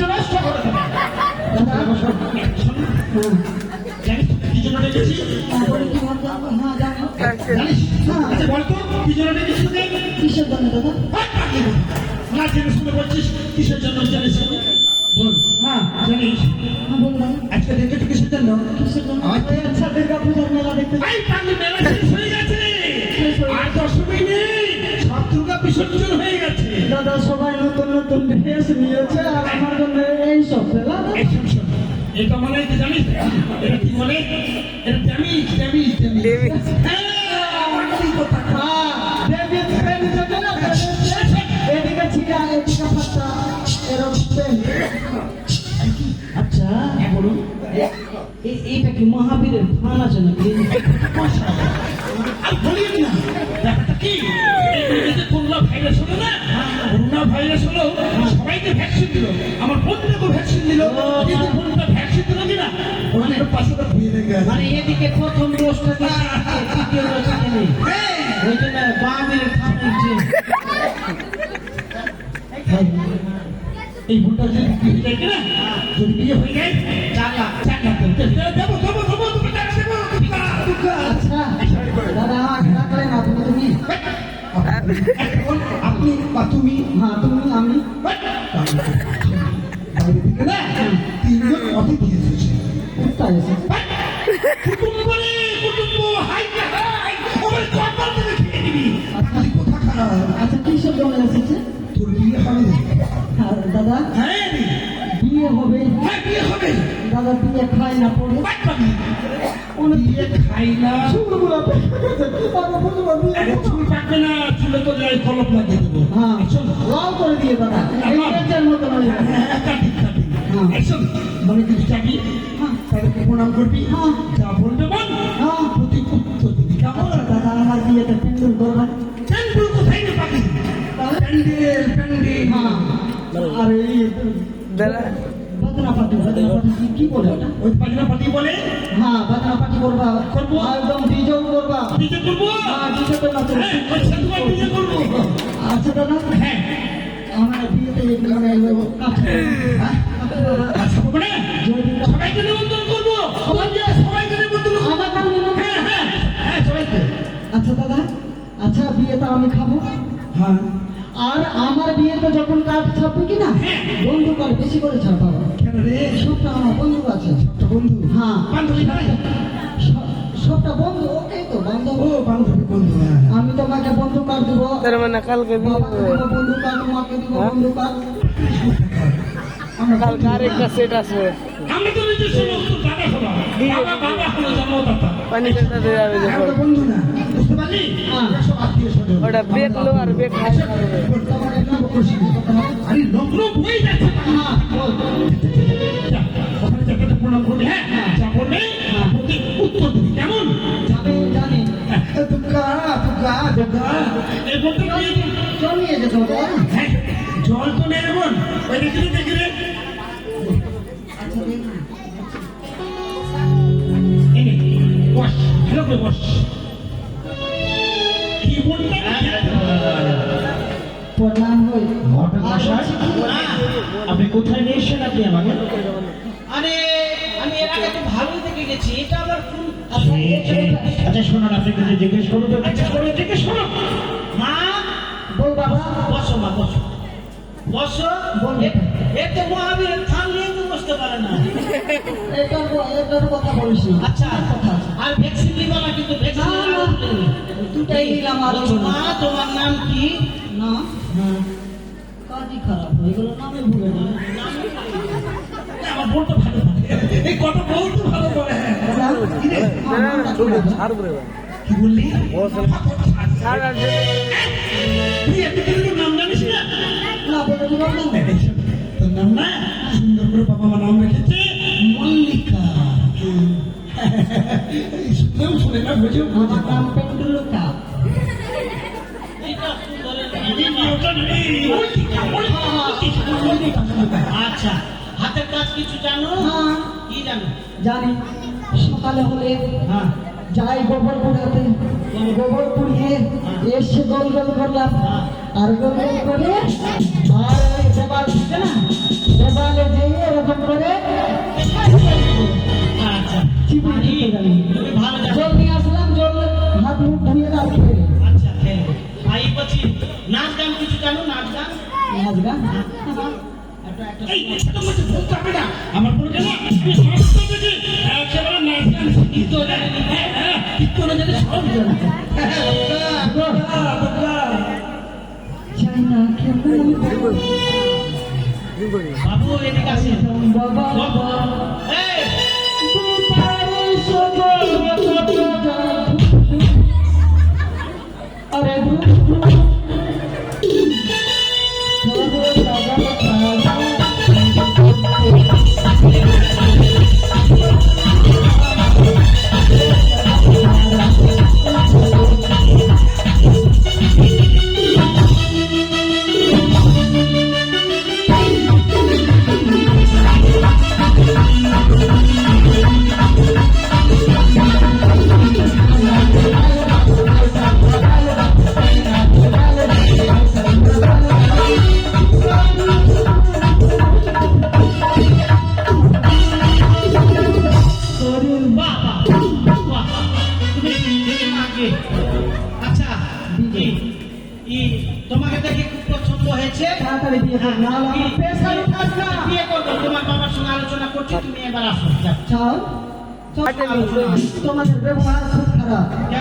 জানিস তো কি জন্য ডেকেছি? জানিস? আচ্ছা বলতো কি জন্য ডেকেছি তোকে? কিসের জন্য দাদা হাত পাকিয়ে দে। না জেনে শুনে বলছিস কিসের জন্য জানিস বল হ্যাঁ জানিস হ্যাঁ আজকে ডেকেছি কিসের জন্য আচ্ছা দুর্গা পূজার মেলা দেখতে মেলা শেষ হয়ে গেছে। আর দশমী নেই সব দুর্গা বিসর্জন হয়ে গেছে। দাদা সবাই নতুন নতুন ড্রেস নিয়েছে আর আমার জন্য এই সব মেলা। এটা মনে হয় কি জানিস? এটা কি বলে? এটা ড্যামিজ ড্যামিজ ড্যামেজ। কি মহাবীরের ফান আছে নাকি? আর বলিস না কি? করোনা ভাইরাস হলো না? করোনা ভাইরাস হলো সবাইকে ভ্যাকসিন দিল। আমার বোনটাকে ভ্যাকসিন দিল। কিন্তু বোনটা ভ্যাকসিন দিল কিনা? মানে এদিকে প্রথম ডোজটা দিয়েছে, দ্বিতীয় ডোজটা দেয়নি। ওই জন্য মহাবীরের ফান হচ্ছে এই ভুলটা যদি বিয়ে হয়ে যায়? দাদা আমাকে ডাকলে না তুমি তুমি আপনি বা তুমি হ্যাঁ তুমি আমি তিনজন অতিথি এসেছে? কোথায় এসেছে কুটুম্ব রে কুটুম্ব হাই হাই আমার কপাল থেকে খেয়ে দিবি আপনি কোথা খারাপ আচ্ছা কিসের জন্য এসেছে তোর বিয়ে হবে? দাদা হ্যাঁ রে। বিয়ে হবে। হ্যাঁ বিয়ে হবে। দাদা বিয়ে খায় না পড়ে পাবি বিয়ে খাই না? চুল কাটবে না। চুলে তো যাই কলপ লাগিয়ে দেবো। হ্যাঁ শোন। লাল করে দিয়ে দাদা। মতো। কাটি কাটি। হ্যাঁ। এই শোন মানে যদি হ্যাঁ। তাদেরকে প্রণাম করবি? হ্যাঁ। যা বলবে বল। হ্যাঁ। প্রতি উত্তর দিবি কেমন দাদা আমার বিয়েতে প্যান্ডেল করবেন প্যান্ডেল কোথায় রে পাবি প্যান্ডেল প্যান্ডেল হ্যাঁ। আর এই বাদনা বাদনা পার্টি কি- ওই পাজনা পাতি বলে? হ্যাঁ বাদনা পার্টি করবা। করব। একদম ডিজেও করবা। ডিজে করব? হ্যাঁ ডিজে তো না তো হ্যাঁ ওই সাথে ডিজে করব। আচ্ছা দাদা হ্যাঁ। আমার বিয়েতে মানে কাছে হ্যাঁ। আচ্ছা মানে সবাইকে নিমন্ত্রণ করব। সবাইকে সবাইকে নিমন্ত্রণ করব। নাম হ্যাঁ হ্যাঁ হ্যাঁ সবাইকে। আচ্ছা দাদা। আচ্ছা বিয়েটা আমি খাব? হ্যাঁ। আর আমার বিয়েতে যখন কাঠ ছাপবে কি না বন্ধু কাঠ বেশি করে ছাপাবো। কেন রে সবটা আমার বন্ধু আছে। একটা বন্ধু? হ্যাঁ। বান্ধবী নাই? সবটা বন্ধু ওকে তো বান্ধব ও বান্ধবী বন্ধু হ্যাঁ। আমি তোমাকে বন্ধু কাঠ দিব? তার মানে কালকে দিব। বন্ধু কাঠ মাকে দিব হ্যাঁ? বন্ধু কাঠ কালকে আরেকটা সেট আছে। আমরা তো নিজস্ব লোক, তোর দাদা হলো। বাবা বাবা হলো জন্মদাতা। পানি কাটাতে যাবে যখন। বন্ধু না। বুঝতে পারলি? হ্যাঁ। সব আত্মীয় স্বজন। ওটা বেগ লো আর বেগ খাই ওই দেখি রে, দেখি রে আচ্ছা দেখুন এই নে, বস ভালো করে বস কি বলতে প্রণাম হই ঘটনাশয় আপনি কোথায় নিয়ে এসেছেন আপনি আমাকে? আরে আমি এর আগে তো ভালোই দেখে গেছি এটা আবার কোন আচ্ছা, আচ্ছা শোনান আপনি কিন্তু জিজ্ঞেস করুন তো। জিজ্ঞেস করুন জিজ্ঞেস করুন। মা? বল বাবা। বসো মা বসো। বসো। বল। এ- এতে মহাবীরের থান নিয়ে তো বসতে পারে না। এটার এটার কথা বলিস না আচ্ছা আর ভ্যাকসিন নিবা না কিন্তু ভ্যাকসিন। দুটাই নিলাম তোমার নাম কি? না কাজই খারাপ হয়ে গেল নামে ভুলে গেল আমার বোনটা ভালো এই ভালো কি বললি? আর নাম জানিস না না বলে দিলাম না তোর নাম না সুন্দর করে বাবা মা নাম রেখেছে মল্লিকা শুনে না আমার নাম দিকটা। আচ্ছা হাতের কাজ কিছু জানো? হ্যাঁ। কি জানো? জানি। সকালে হলে হ্যাঁ। যাই গোবর পুড়াতে গোবর পুড়িয়ে এসে গোল গোল করলাম আর গোল করে আর ওই দেবাল থাকে না দেবালে যেয়ে এরকম করে চিপে চিপে যাবি তুমি ভালো জানো জল নিয়ে আসলাম জল হাত মুখ ধুয়ে দাও আচ্ছা আই বলছি নাচ গান কিছু জানো নাচ গান নাচ গান আমার জানি চাই না কেমন বাবু এদিকে আসেন আগে। আচ্ছা ই তোমাকে দেখে খুব পছন্দ হয়েছে। তাড়াতাড়ি বিয়ে করো না লাগি প্রেশার উঠাস না। বিয়ে করো তোমার বাবার সঙ্গে আলোচনা করছি তুমি এবার আসো। যাও। চল তোমাদের ব্যবহার খুব খারাপ।